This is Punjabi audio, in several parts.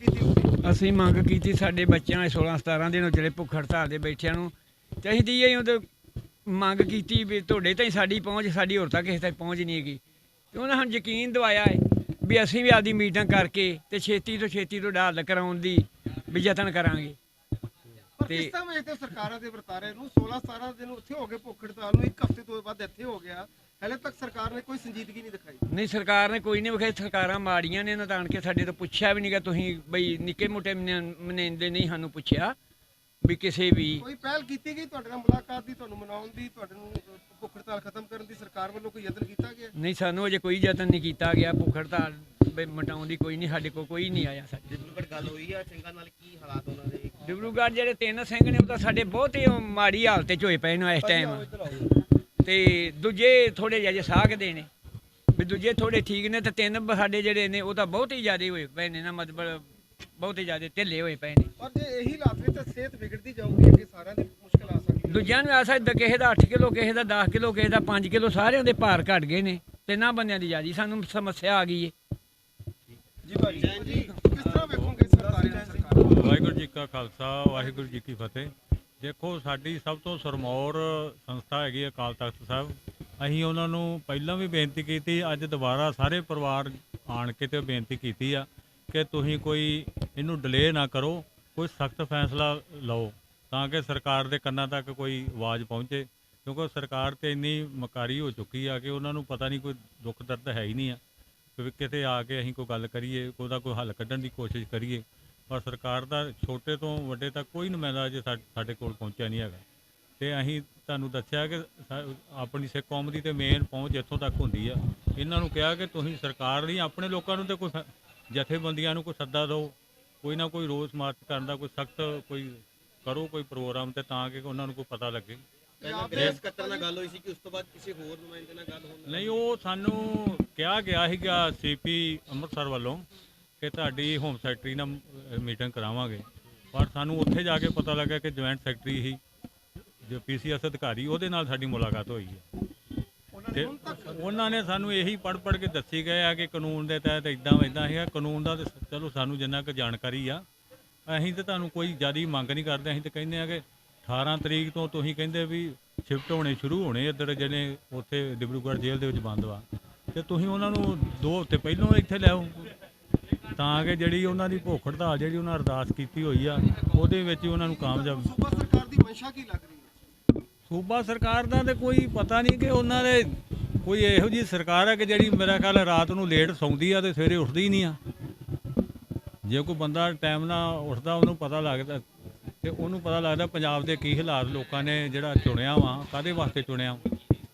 ਕੀਤੀ ਤੁਸੀਂ ਅਸੀਂ ਮੰਗ ਕੀਤੀ ਸਾਡੇ ਬੱਚਿਆਂ 16 17 ਦਿਨ ਜਿਹੜੇ ਭੁੱਖ ਹੜਤਾਲ ਦੇ ਬੈਠਿਆਂ ਨੂੰ ਤੇ ਅਸੀਂ ਦੀ ਉਹ ਮੰਗ ਕੀਤੀ ਵੀ ਤੁਹਾਡੇ ਤਾਈਂ ਸਾਡੀ ਪਹੁੰਚ ਸਾਡੀ ਹੋਰ ਤਾਂ ਕਿਸੇ ਤੱਕ ਪਹੁੰਚ ਨਹੀਂ ਹੈਗੀ। ਤੇ ਉਹਨਾਂ ਸਾਨੂੰ ਯਕੀਨ ਦਿਵਾਇਆ ਹੈ ਵੀ ਅਸੀਂ ਵੀ ਆਦੀ ਮੀਟਿੰਗ ਕਰਕੇ ਤੇ ਛੇਤੀ ਤੋਂ ਛੇਤੀ ਤੋਂ ਹੱਲ ਕਰਾਉਣ ਦੀ ਵੀ ਯਤਨ ਕਰਾਂਗੇ। ਤੇ- ਤਰ੍ਹਾਂ ਹੋ ਸਰਕਾਰਾਂ ਦੇ ਵਰਤਾਰੇ ਨੂੰ 16 17 ਦਿਨ ਉੱਥੇ ਹੋ ਗਏ ਭੁੱਖ ਹੜਤਾਲ ਨੂੰ ਇੱਕ ਹਫ਼ਤੇ ਤੋਂ ਬਾਅਦ ਇੱਥੇ ਹੋ ਗਿਆ। ਹਲੇ ਤੱਕ ਸਰਕਾਰ ਨੇ ਕੋਈ ਸੰਜੀਦਗੀ ਨਹੀਂ ਦਿਖਾਈ। ਨਹੀਂ ਸਰਕਾਰ ਨੇ ਕੋਈ ਨਹੀਂ ਵਿਖਾਈ ਸਰਕਾਰਾਂ ਮਾੜੀਆਂ ਨੇ ਇਹਨਾਂ ਤਾਂ ਆਣ ਕੇ ਸਾਡੇ ਤੋਂ ਪੁੱਛਿਆ ਵੀ ਨਹੀਂਗਾ ਤੁਸੀਂ ਬਈ ਨਿੱਕੇ ਮੋਟੇ ਮਨੇਂਦੇ ਨਹੀਂ ਸਾਨੂੰ ਪੁੱਛਿਆ ਵੀ ਕਿਸੇ ਵੀ ਕੋਈ ਪਹਿਲ ਕੀਤੀ ਗਈ ਤੁਹਾਡੇ ਨਾਲ ਮੁਲਾਕਾਤ ਦੀ ਤੁਹਾਨੂੰ ਮਨਾਉਣ ਦੀ ਤੁਹਾਡੇ ਨੂੰ ਭੁੱਖ ਹੜਤਾਲ ਖਤਮ ਕਰਨ ਦੀ ਸਰਕਾਰ ਵੱਲੋਂ ਕੋਈ ਯਤਨ ਕੀਤਾ ਗਿਆ? ਨਹੀਂ ਸਾਨੂੰ ਅਜੇ ਕੋਈ ਯਤਨ ਨਹੀਂ ਕੀਤਾ ਗਿਆ ਭੁੱਖ ਹੜਤਾਲ ਵੀ ਮਟਾਉਣ ਦੀ ਕੋਈ ਨਹੀਂ ਸਾਡੇ ਕੋਲ ਕੋਈ ਨਹੀਂ ਆਇਆ ਸਾਡੇ ਡਿਬਲੂਗੜ ਗੱਲ ਹੋਈ ਆ ਸਿੰਘਾਂ ਨਾਲ ਕੀ ਹਾਲਾਤ ਉਹਨਾਂ ਦੇ? ਡਿਬਰੂਗੜ੍ਹ ਜਿਹੜੇ ਤਿੰਨ ਸਿੰਘ ਨੇ ਉਹ ਤਾਂ ਸਾਡੇ ਬਹੁਤ ਹੀ ਮਾੜੀ ਹਾਲਤ 'ਚ ਹੋਏ ਪਏ ਨੇ ਇਸ ਟਾਈਮ ਤੇ ਦੂਜੇ ਥੋੜੇ ਜਿਹੇ ਸਾਖਦੇ ਨੇ। ਵੀ ਦੂਜੇ ਥੋੜੇ ਠੀਕ ਨੇ ਤੇ ਤਿੰਨ ਸਾਡੇ ਜਿਹੜੇ ਨੇ ਉਹ ਤਾਂ ਬਹੁਤ ਹੀ ਜ਼ਿਆਦਾ ਹੋਏ ਪਏ ਨੇ ਨਾ ਮਤਲਬ ਬਹੁਤ ਹੀ ਜ਼ਿਆਦਾ ਢਿੱਲੇ ਹੋਏ ਪਏ ਨੇ। ਪਰ ਜੇ ਇਹੀ ਹਾਲਾਤ ਵਿੱਚ ਤਾਂ ਸਿਹਤ ਵਿਗੜਦੀ ਜਾਊਗੀ ਅੱਗੇ ਸਾਰਿਆਂ ਦੀ ਮੁਸ਼ਕਲ ਆ ਸਕਦੀ ਹੈ। ਦੂਜਿਆਂ ਨੂੰ ਆ ਸਕਦਾ ਕਿਸੇ ਦਾ 8 ਕਿਲੋ ਕਿਸੇ ਦਾ 10 ਕਿਲੋ ਕਿਸੇ ਦਾ 5 ਕਿਲੋ ਸਾਰਿਆਂ ਦੇ ਭਾਰ ਘਟ ਗਏ ਨੇ ਤਿੰਨਾਂ ਬੰਦਿਆਂ ਦੀ ਜਿਆਦੀ। ਸਾਨੂੰ ਸਮੱਸਿਆ ਆ ਗਈ ਏ। ਜੀ ਭਾਜੀ ਜੀ ਕਿਸ ਤਰ੍ਹਾਂ ਵੇਖੋਗੇ ਸਰਕਾਰੀ ਨੂੰ? ਸਰਕਾਰ ਵਾਹਿਗੁਰੂ ਜੀ ਕਾ ਖਾਲਸਾ ਵਾਹਿਗੁਰੂ ਜੀ ਕੀ ਫਤਿਹ। ਦੇਖੋ, ਸਾਡੀ ਸਭ ਤੋਂ ਸਰਮੌਰ ਸੰਸਥਾ ਹੈਗੀ ਅਕਾਲ ਤਖਤ ਸਾਹਿਬ। ਅਸੀਂ ਉਹਨਾਂ ਨੂੰ ਪਹਿਲਾਂ ਵੀ ਬੇਨਤੀ ਕੀਤੀ, ਅੱਜ ਦੁਬਾਰਾ ਸਾਰੇ ਪਰਿਵਾਰ ਆਣ ਕੇ ਤੇ ਬੇਨਤੀ ਕੀਤੀ ਆ ਕਿ ਤੁਸੀਂ ਕੋਈ ਇਹਨੂੰ ਡਿਲੇ ਨਾ ਕਰੋ, ਕੋਈ ਸਖਤ ਫੈਸਲਾ ਲਓ, ਤਾਂ ਕਿ ਸਰਕਾਰ ਦੇ ਕੰਨਾਂ ਤੱਕ ਕੋਈ ਆਵਾਜ਼ ਪਹੁੰਚੇ। ਕਿਉਂਕਿ ਸਰਕਾਰ ਤੇ ਇੰਨੀ ਮਕਾਰੀ ਹੋ ਚੁੱਕੀ ਆ ਕਿ ਉਹਨਾਂ ਨੂੰ ਪਤਾ ਨਹੀਂ ਕੋਈ ਦੁੱਖ ਦਰਦ ਹੈ ਹੀ ਨਹੀਂ ਆ। ਕਿ ਕਿਤੇ ਆ ਕੇ ਅਸੀਂ ਕੋਈ ਗੱਲ ਕਰੀਏ ਉਹਦਾ ਕੋਈ ਹੱਲ ਕੱਢਣ ਦੀ ਕੋਸ਼ਿਸ਼ ਕਰੀਏ ਪਰ ਸਰਕਾਰ ਦਾ ਛੋਟੇ ਤੋਂ ਵੱਡੇ ਤੱਕ ਕੋਈ ਨੁਮਾਇੰਦਾ ਅਜੇ ਸਾਡੇ ਕੋਲ ਪਹੁੰਚਿਆ ਨਹੀਂ ਹੈਗਾ। ਤੇ ਅਸੀਂ ਤੁਹਾਨੂੰ ਦੱਸਿਆ ਕਿ ਆਪਣੀ ਸਿੱਖ ਕੌਮ ਦੀ ਤੇ ਮੇਨ ਪਹੁੰਚ ਇੱਥੋਂ ਤੱਕ ਹੁੰਦੀ ਆ। ਇਹਨਾਂ ਨੂੰ ਕਿਹਾ ਕਿ ਤੁਸੀਂ ਸਰਕਾਰ ਲਈ ਆਪਣੇ ਲੋਕਾਂ ਨੂੰ ਤੇ ਕੋਈ ਜਥੇਬੰਦੀਆਂ ਨੂੰ ਕੋਈ ਸੱਦਾ ਦਿਓ। ਕੋਈ ਨਾ ਕੋਈ ਰੋਸ ਮਾਰਚ ਕਰਨ ਦਾ ਕੋਈ ਸਖਤ ਕੋਈ ਕਰੋ ਕੋਈ ਪ੍ਰੋਗਰਾਮ ਤੇ ਤਾਂ ਕਿ ਉਹਨਾਂ ਨੂੰ ਕੋਈ ਪਤਾ ਲੱਗੇ। ਪਹਿਲਾਂ ਗ੍ਰਹਿ ਸਕੱਤਰ ਨਾਲ ਗੱਲ ਹੋਈ ਸੀ ਕਿ ਉਸ ਤੋਂ ਬਾਅਦ ਕਿਸੇ ਹੋਰ ਨੁਮਾਇੰਦੇ ਨਾਲ ਗੱਲ ਹੋਣ ਨਹੀਂ ਉਹ ਸਾਨੂੰ ਕਿਹਾ ਗਿਆ ਸੀਗਾ ਸੀਪੀ ਅੰਮ੍ਰਿਤਸਰ ਵੱਲੋਂ ਕਿ ਤੁਹਾਡੀ ਹੋਮ ਸੈਕਟਰੀ ਨਾਲ ਮੀਟਿੰਗ ਕਰਾਵਾਂਗੇ। ਪਰ ਸਾਨੂੰ ਉੱਥੇ ਜਾ ਕੇ ਪਤਾ ਲੱਗਾ ਕਿ ਜੁਆਇੰਟ ਸੈਕਟਰੀ ਹੀ ਜੋ ਪੀਸੀਐਸ ਅਧਿਕਾਰੀ ਉਹਦੇ ਨਾਲ ਸਾਡੀ ਮੁਲਾਕਾਤ ਹੋਈ ਹੈ। ਤੇ ਉਹਨਾਂ ਨੇ ਸਾਨੂੰ ਇਹੀ ਪੜ ਪੜ ਕੇ ਦੱਸੀ ਗਏ ਆ ਕਿ ਕਾਨੂੰਨ ਦੇ ਤਹਿਤ ਇਦਾਂ ਇਦਾਂ ਹੈਗਾ ਕਾਨੂੰਨ ਦਾ ਤੇ ਚਲੋ ਸਾਨੂੰ ਜਿੰਨਾ ਕੁ ਜਾਣਕਾਰੀ ਆ ਅਸੀਂ ਤੇ ਤੁਹਾਨੂੰ ਕੋਈ ਜ਼ਿਆਦੀ ਮੰਗ ਨਹੀਂ ਕਰਦੇ। ਅਸੀਂ ਤੇ ਕਹਿੰਦੇ ਆ ਕਿ 18 ਤਰੀਕ ਤੋਂ ਤੁਸੀਂ ਕਹਿੰਦੇ ਵੀ ਸ਼ਿਫਟ ਹੋਣੇ ਸ਼ੁਰੂ ਹੋਣੇ ਇੱਧਰ ਜਿਹੜੇ ਉੱਥੇ ਡਿਬਰੂਗੜ੍ਹ ਜੇਲ੍ਹ ਦੇ ਵਿੱਚ ਬੰਦ ਵਾ। ਤੇ ਤੁਸੀਂ ਉਹਨਾਂ ਨੂੰ ਦੋ ਹਫ਼ਤੇ ਪਹਿਲਾਂ ਇੱਥੇ ਲਿਆਓ ਤਾਂ ਕਿ ਜਿਹੜੀ ਉਹਨਾਂ ਦੀ ਭੁੱਖ ਹੜਤਾਲ ਜਿਹੜੀ ਉਹਨਾਂ ਅਰਦਾਸ ਕੀਤੀ ਹੋਈ ਆ ਉਹਦੇ ਵਿੱਚ ਹੀ ਉਹਨਾਂ ਨੂੰ ਕਾਮਯਾਬ ਸੂਬਾ ਸਰਕਾਰ ਦੀ ਮਨਸ਼ਾ ਕੀ ਲੱਗ ਰਹੀ ਹੈ? ਸੂਬਾ ਸਰਕਾਰ ਦਾ ਤੇ ਕੋਈ ਪਤਾ ਨਹੀਂ ਕਿ ਉਹਨਾਂ ਦੇ ਕੋਈ ਇਹੋ ਜੀ ਸਰਕਾਰ ਹੈ ਕਿ ਜਿਹੜੀ ਮੇਰਾ ਖਿਆਲ ਰਾਤ ਨੂੰ ਲੇਟ ਸੌਂਦੀ ਆ ਤੇ ਸਵੇਰੇ ਉੱਠਦੀ ਨਹੀਂ ਆ। ਜੇ ਕੋਈ ਬੰਦਾ ਟਾਈਮ ਨਾਲ ਉੱਠਦਾ ਉਹਨੂੰ ਪਤਾ ਲੱਗਦਾ ਤੇ ਉਹਨੂੰ ਪਤਾ ਲੱਗਦਾ ਪੰਜਾਬ ਦੇ ਕੀ ਹਾਲਾਤ ਲੋਕਾਂ ਨੇ ਜਿਹੜਾ ਚੁਣਿਆ ਵਾ ਕਾਦੇ ਵਾਸਤੇ ਚੁਣਿਆ?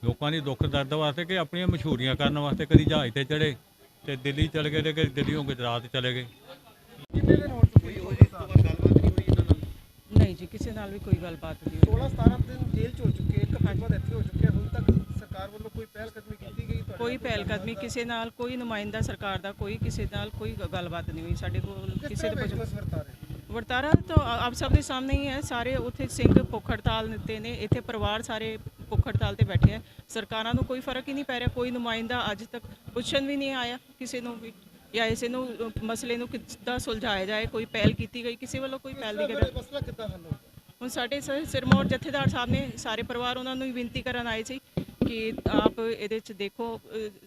ਲੋਕਾਂ ਦੀ ਦੁੱਖ ਦਰਦ ਵਾਸਤੇ ਕਿ ਆਪਣੀਆਂ ਮਸ਼ਹੂਰੀਆਂ ਕਰਨ ਵਾਸਤੇ ਕਦੀ ਜਹਾਜ਼ ਤੇ ਚੜੇ ਤੇ ਦਿੱਲੀ ਚਲੇ ਗਏ ਤੇ ਦਿੱਲੀੋਂ ਗੁਜਰਾਤ ਚਲੇ ਗਏ। ਕਿੰਨੇ ਦਿਨ ਹੋ ਚੁੱਕੇ ਹੋ ਬਾਅਦ ਗੱਲਬਾਤ ਨਹੀਂ ਹੋਈ ਇਹਨਾਂ ਨਾਲ? ਨਹੀਂ ਜੀ ਕਿਸੇ ਨਾਲ ਵੀ ਕੋਈ ਗੱਲਬਾਤ ਨਹੀਂ ਹੋਈ। 16 17 ਦਿਨ ਜੇਲ੍ਹ ਚ ਹੋ ਚੁੱਕੇ ਇੱਕ ਹਫ਼ਤੇ ਬਾਅਦ ਇੱਥੇ ਹੋ ਚੁੱਕੇ ਹੁਣ ਤੱਕ ਸਰਕਾਰ ਵੱਲੋਂ ਕੋਈ ਪਹਿਲ ਕਦਮੀ ਕੀਤੀ ਗਈ ਤੁਹਾਡੇ ਕੋਈ ਪਹਿਲ ਕਦਮੀ ਕਿਸੇ ਨਾਲ ਕੋਈ ਨੁਮਾਇੰਦਾ ਸਰਕਾਰ ਦਾ ਕੋਈ ਕਿਸੇ ਨਾਲ ਕੋਈ ਗੱਲਬਾਤ ਨਹੀਂ ਹੋਈ ਸਾਡੇ ਕੋਲ ਕਿਸ ਦੇ ਵਰਤਾਰੇ? ਵਰਤਾਰਾ ਤਾਂ ਆਪ ਸਭ ਦੇ ਸਾਹਮਣੇ ਹੀ ਹੈ ਸਾਰੇ ਉੱਥੇ ਸਿੰਘ ਭੁੱਖ ਹੜਤਾਲ ਦਿੱਤੇ ਨੇ ਇੱਥੇ ਪਰਿਵਾਰ ਸਾਰੇ ਭੁੱਖ ਹੜਤਾਲ ਤੇ ਬੈਠੇ ਹੈ ਸਰਕਾਰਾਂ ਨੂੰ ਕੋਈ ਫ਼ਰਕ ਹੀ ਨਹੀਂ ਪੈ ਰਿਹਾ ਕੋਈ ਨੁਮਾਇੰਦਾ ਅੱਜ ਤੱਕ ਪੁੱਛਣ ਵੀ ਨਹੀਂ ਆਇਆ ਕਿਸੇ ਨੂੰ ਵੀ ਜਾਂ ਇਸੇ ਨੂੰ ਮਸਲੇ ਨੂੰ ਕਿੱਦਾਂ ਸੁਲਝਾਇਆ ਜਾਏ ਕੋਈ ਪਹਿਲ ਕੀਤੀ ਗਈ ਕਿਸੇ ਵੱਲੋਂ ਕੋਈ ਪਹਿਲ ਨਹੀਂ ਕੀਤੀ ਇਹ ਮਸਲਾ ਕਿੱਦਾਂ ਹੱਲ ਹੋਊਗਾ? ਹੁਣ ਸਾਡੇ ਸਿਰਮੌਰ ਜਥੇਦਾਰ ਸਾਹਿਬ ਨੇ ਸਾਰੇ ਪਰਿਵਾਰ ਉਹਨਾਂ ਨੂੰ ਬੇਨਤੀ ਕਰਨ ਆਏ ਸੀ ਕਿ ਆਪ ਇਹਦੇ ਚ ਦੇਖੋ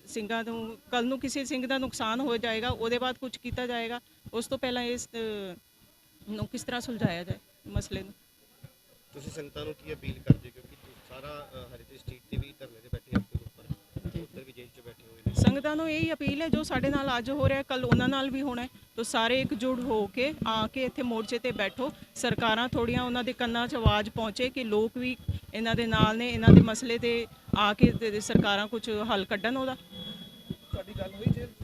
ਸਿੰਘਾਂ ਨੂੰ ਕੱਲ ਨੂੰ ਕਿਸੇ ਸਿੰਘ ਦਾ ਨੁਕਸਾਨ ਹੋ ਜਾਏਗਾ ਉਹਦੇ ਬਾਅਦ ਕੁਝ ਕੀਤਾ ਜਾਏਗਾ ਉਸ ਤੋਂ ਪਹਿਲਾਂ ਇਸ ਨੂੰ ਕਿਸ ਤਰ੍ਹਾਂ ਸੁਲਝਾਇਆ ਜਾਏ ਮਸਲੇ ਨੂੰ? ਤੁਸੀਂ ਸੰਗਤਾਂ ਨੂੰ ਕੀ ਅਪੀਲ ਕਰਦੇ ਕਿਉਂਕਿ ਤੁਸੀਂ ਸਾਰਾ ਅ, ਹਰਿਤ ਸਟਰੀਟ ਤੇ ਵੀ ਧਰਨੇ ਤੇ ਬੈਠੇ ਆਪਣੇ ਉੱਪਰ। ਉੱਧਰ ਵੀ ਜੇਲ੍ਹ 'ਚ ਬੈਠੇ ਹੋਏ ਨੇ। ਸੰਗਤਾਂ ਨੂੰ ਇਹੀ ਅਪੀਲ ਹੈ ਜੋ ਸਾਡੇ ਨਾਲ ਅੱਜ ਹੋ ਰਿਹਾ ਕੱਲ ਉਹਨਾਂ ਨਾਲ ਵੀ ਹੋਣਾ ਹੈ। ਤਾਂ ਸਾਰੇ ਇਕਜੁੱਟ ਹੋ ਕੇ ਆ ਕੇ ਇੱਥੇ ਮੋਰਚੇ ਤੇ ਬੈਠੋ। ਸਰਕਾਰਾਂ ਥੋੜੀਆਂ ਉਹਨਾਂ ਦੇ ਕੰਨਾਂ 'ਚ ਆਵਾਜ਼ ਪਹੁੰਚੇ ਕਿ ਲੋਕ ਵੀ ਇਹਨਾਂ ਦੇ ਨਾਲ ਨੇ ਇਹਨਾਂ ਦੇ ਮਸਲੇ ਤੇ ਆ ਕੇ ਸਰਕਾਰਾਂ ਕੁਝ ਹੱਲ ਕੱਢਣ ਉਹਦਾ। ਤੁਹਾਡੀ ਗੱਲ ਹੋਈ ਜੇਲ੍ਹ 'ਚ?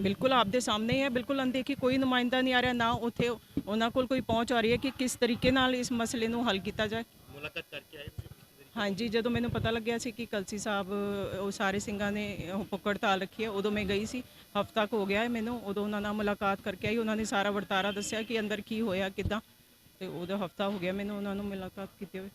ਬਿਲਕੁਲ ਆਪਦੇ ਸਾਹਮਣੇ ਹੀ ਬਿਲਕੁਲ ਅਣਦੇਖੀ ਕੋਈ ਨੁਮਾਇੰਦਾ ਨਹੀਂ ਆ ਰਿਹਾ ਨਾ ਉੱਥੇ ਉਹਨਾਂ ਕੋਲ ਕੋਈ ਪਹੁੰਚ ਆ ਰਹੀ ਹੈ ਕਿ ਕਿਸ ਤਰੀਕੇ ਨਾਲ ਇਸ ਮਸਲੇ ਨੂੰ ਹੱਲ ਕੀਤਾ ਜਾਏ। ਮੁਲਾਕਾਤ ਕਰਕੇ ਆਏ ਹਾਂਜੀ ਜਦੋਂ ਮੈਨੂੰ ਪਤਾ ਲੱਗਿਆ ਸੀ ਕਿ ਕਲਸੀ ਸਾਹਿਬ ਉਹ ਸਾਰੇ ਸਿੰਘਾਂ ਨੇ ਹੜਤਾਲ ਰੱਖੀ ਹੈ ਉਦੋਂ ਮੈਂ ਗਈ ਸੀ। ਹਫ਼ਤਾ ਕੁ ਹੋ ਗਿਆ ਹੈ ਮੈਨੂੰ ਉਦੋਂ ਉਹਨਾਂ ਨਾਲ ਮੁਲਾਕਾਤ ਕਰਕੇ ਆਈ। ਉਹਨਾਂ ਨੇ ਸਾਰਾ ਵਰਤਾਰਾ ਦੱਸਿਆ ਕਿ ਅੰਦਰ ਕੀ ਹੋਇਆ ਕਿਦਾਂ। ਤੇ ਉਹਦਾ ਹਫ਼ਤਾ ਹੋ ਗਿਆ ਮੈਨੂੰ ਉਹਨਾਂ ਨੂੰ ਮੁਲਾਕਾਤ ਕੀਤੇ ਹੋਏ